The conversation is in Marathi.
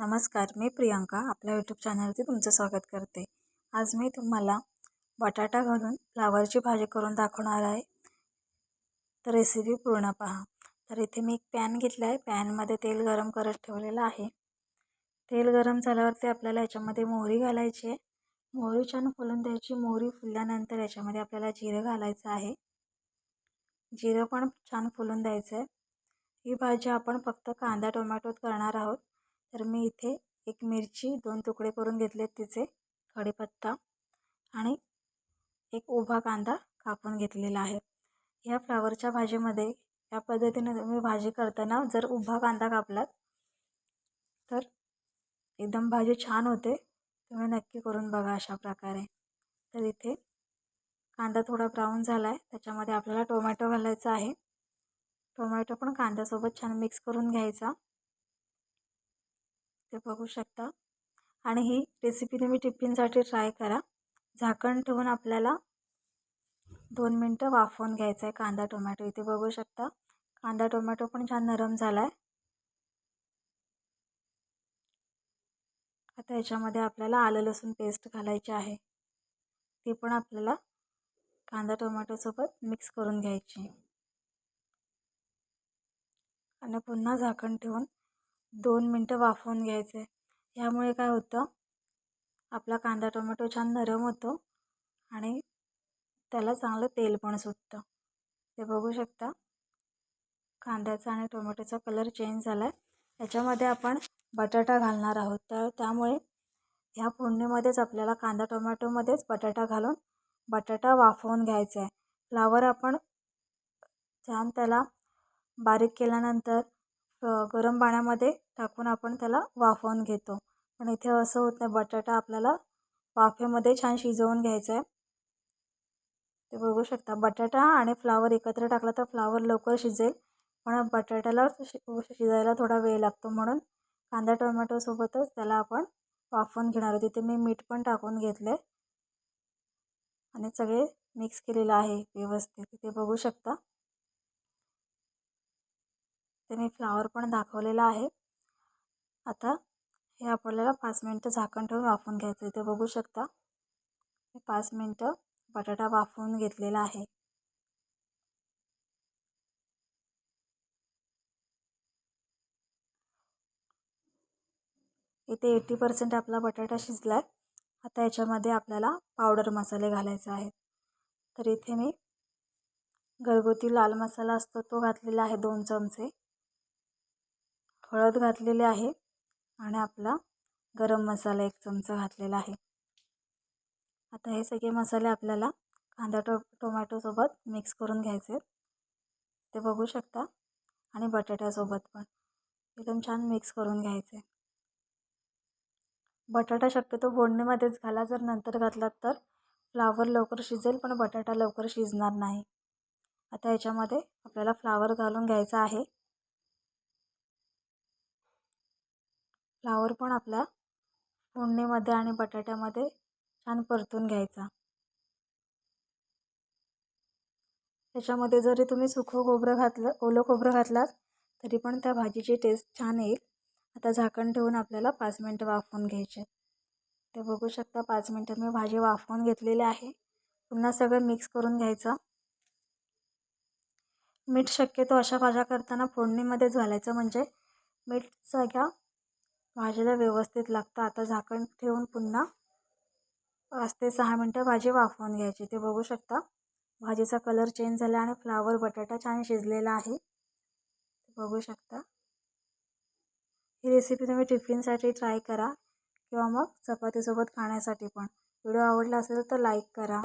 नमस्कार मी प्रियांका आपल्या यूट्यूब चॅनलवरती तुमचं स्वागत करते. आज मी तुम्हाला बटाटा घालून फ्लावरची भाजी करून दाखवणार आहे. तर रेसिपी पूर्ण पहा. तर इथे मी एक पॅन घेतला आहे पॅनमध्ये तेल गरम करत ठेवलेलं आहे. तेल गरम झाल्यावरती आपल्याला याच्यामध्ये मोहरी घालायची आहे. मोहरी छान फुलून द्यायची. मोहरी फुलल्यानंतर याच्यामध्ये आपल्याला जिरं घालायचं आहे. जिरं पण छान फुलून द्यायचं आहे ही भाजी आपण फक्त कांदा टोमॅटोत करणार आहोत. तर मी इथे एक मिरची दोन तुकडे करून घेतले तिचे कढीपत्ता आणि एक उभा कांदा कापून घेतलेला आहे. या फ्लावरच्या भाजीमध्ये या पद्धतीने तुम्ही भाजी करताना जर उभा कांदा कापलात तर एकदम भाजी छान होते. तुम्ही नक्की करून बघा अशा प्रकारे. तर इथे कांदा थोडा ब्राऊन झाला आहे त्याच्यामध्ये आपल्याला टोमॅटो घालायचा आहे. टोमॅटो पण कांद्यासोबत छान मिक्स करून घ्यायचा. ते बघू शकता. आणि ही रेसिपी तुम्ही टिफिनसाठी ट्राय करा. झाकण ठेवून आपल्याला दोन मिनटं वाफवून घ्यायचं आहे कांदा टोमॅटो. इथे बघू शकता. कांदा टोमॅटो पण छान नरम झाला आहे आता याच्यामध्ये आपल्याला आलं लसूण पेस्ट घालायची आहे. ती पण आपल्याला कांदा टोमॅटोसोबत मिक्स करून घ्यायची. आणि पुन्हा झाकण ठेवून दोन मिनटं वाफवून घ्यायचे. ह्यामुळे काय होतं आपला कांदा टोमॅटो छान नरम होतो आणि त्याला चांगलं तेल पण सुटतं. ते बघू शकता कांद्याचा आणि टोमॅटोचा कलर चेंज झाला आहे याच्यामध्ये आपण बटाटा घालणार आहोत. तर त्यामुळे ह्या फोडणीमध्येच आपल्याला कांदा टोमॅटोमध्येच बटाटा घालून बटाटा वाफवून घ्यायचा आहे फ्लावर आपण छान त्याला बारीक केल्यानंतर गरम पाण्यामध्ये टाकून आपण त्याला वाफवून घेतो. पण इथे असं होत नाही. बटाटा आपल्याला वाफेमध्ये छान शिजवून घ्यायचं आहे. ते बघू शकता. बटाटा आणि फ्लावर एकत्र टाकला तर फ्लावर लवकर शिजेल. पण बटाट्याला शि शिजायला थोडा वेळ लागतो म्हणून कांदा टोमॅटोसोबतच त्याला आपण वाफवून घेणार आहोत. तिथे मी मीठ पण टाकून घेतले आणि सगळे मिक्स केलेलं आहे व्यवस्थित. तिथे बघू शकता. ते मी फ्लावर पण दाखवलेला आहे. आता हे आपल्याला पाच मिनटं झाकण ठेवून वाफवून घ्यायचं इथे बघू शकता पाच मिनटं बटाटा वाफवून घेतलेला आहे. इथे एटी पर्सेंट आपला बटाटा शिजला आहे आता याच्यामध्ये आपल्याला पावडर मसाले घालायचे आहेत. तर इथे मी घरगुती लाल मसाला असतो तो घातलेला आहे दोन चमचे. हळद घातलेली आहे आणि आपला गरम मसाला एक चमचा घातलेला आहे. आता हे सगळे मसाले आपल्याला कांदा टो टोमॅटोसोबत मिक्स करून घ्यायचे ते बघू शकता. आणि बटाट्यासोबत पण. एकदम छान मिक्स करून घ्यायचे. बटाटा शक्यतो फोडणीमध्येच घाला. जर नंतर घातलात तर फ्लावर लवकर शिजेल पण बटाटा लवकर शिजणार नाही. आता याच्यामध्ये आपल्याला फ्लावर घालून घ्यायचा आहे. फ्लावर पण आपला फोडणीमध्ये आणि बटाट्यामध्ये छान परतून घ्यायचा. त्याच्यामध्ये जरी तुम्ही सुखं खोबरं घातलं ओलं खोबरं घातलात तरी पण त्या भाजीची टेस्ट छान येईल. आता झाकण ठेवून आपल्याला पाच मिनटं वाफवून घ्यायचे. ते बघू शकता पाच मिनटं मी भाजी वाफवून घेतलेली आहे. पुन्हा सगळं मिक्स करून घ्यायचं. मीठ शक्यतो अशा भाज्या करताना फोडणीमध्येच घालायचं. म्हणजे मीठ सगळ्या भाजीला व्यवस्थित लागतं. आता झाकण ठेवून पुन्हा पाच ते सहा मिनटं भाजी वाफवून घ्यायची. ते बघू शकता. भाजीचा कलर चेंज झाला आणि फ्लावर बटाटा छान शिजलेला आहे. बघू शकता. ही रेसिपी तुम्ही टिफिनसाठी ट्राय करा किंवा मग चपातीसोबत खाण्यासाठी पण. व्हिडिओ आवडला असेल तर लाईक करा.